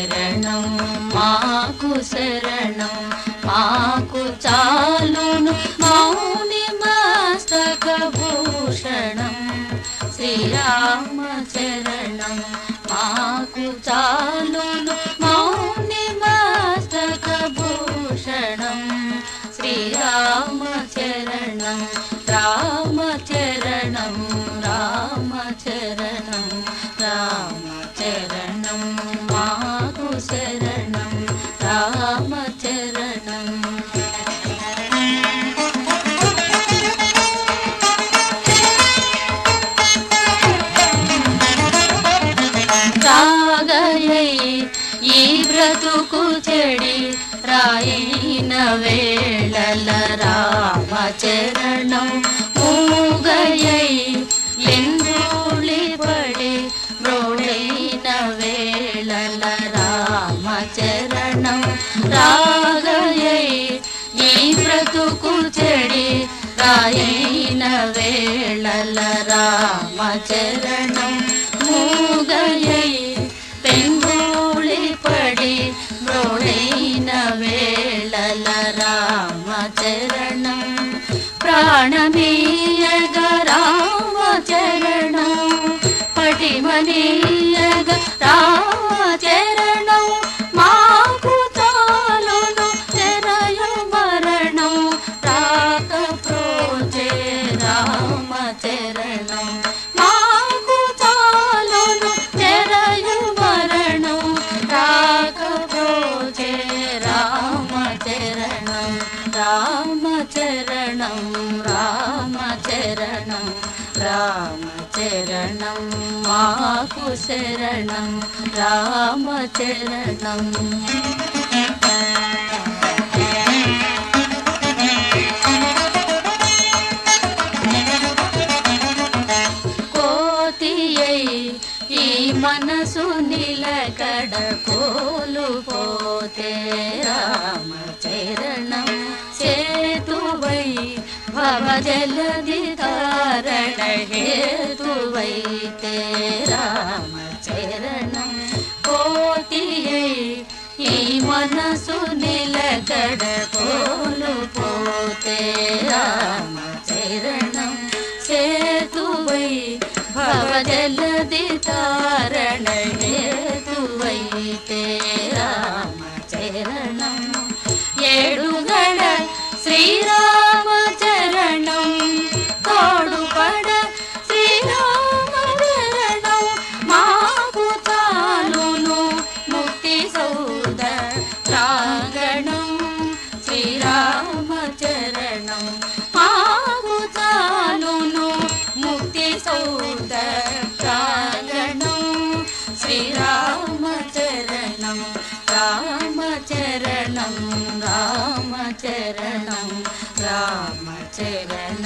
శరణం మాకు శరణం మాకు చాలును మౌని మస్తక భూషణం శ్రీరామ శరణం మాకు చాలును వేళల రామచరణం మూగయై ఎందూళి పడి వేళల రామచరణం రాగయై ఈ బ్రతుకు చెడి రాయైన వేళల రామచరణం మూగయై పెంగూళి పడి రామచరణం మాకు శరణం రామచరణం. కోతియై ఈ మనసు నిలకడ కోలుపోతే రామ సేతువై భవజలది తారణ హేతువైతే రామచరణం కోతియై ఈ మనసు నిలకడ కోలుపోతే రామచరణం సేతువై భవజలది తారణ హేతువైతే రామచరణం ఏడుగడ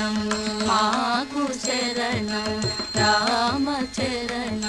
రామచరణం మాకు శరణం రామచరణం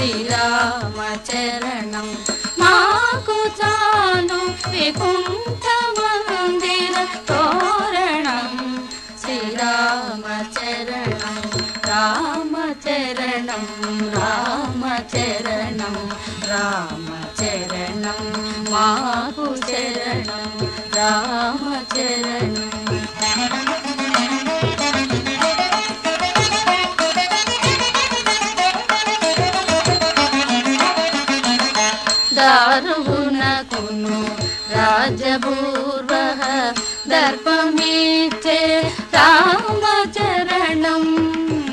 श्रीरामचरणं मा कुजानिकुत मन्दिरतोरणं श्रीरामचरणं रामचरणं रामचरणं रामचरणं। मा चरणं रामचरणं। రాజపూర్వ రామచరణం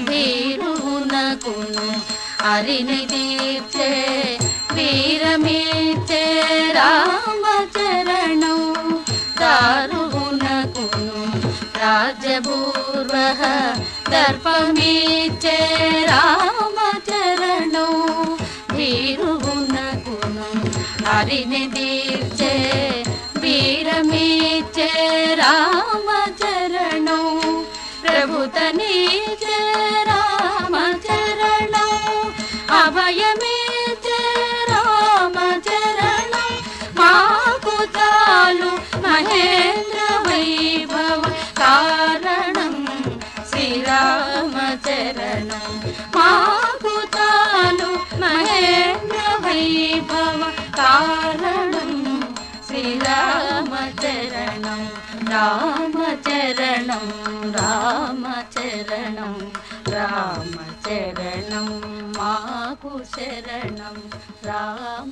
వీరునకును అరిని తీర్చే వీరమీచే రామచరణం దారుణకును రాజపూర్వ దర్పమీచే రామచరణం వీరునకును హరిని తీర్చే వీరమీచే రామచరణం. ప్రభుతనే రామచరణం అభయమే రామచరణం మాకు చాలు మహేంద్ర వైభవ కారణం. శ్రీరామచరణం. रामचरणं रामचरणं रामचरणं मापुशरणं राम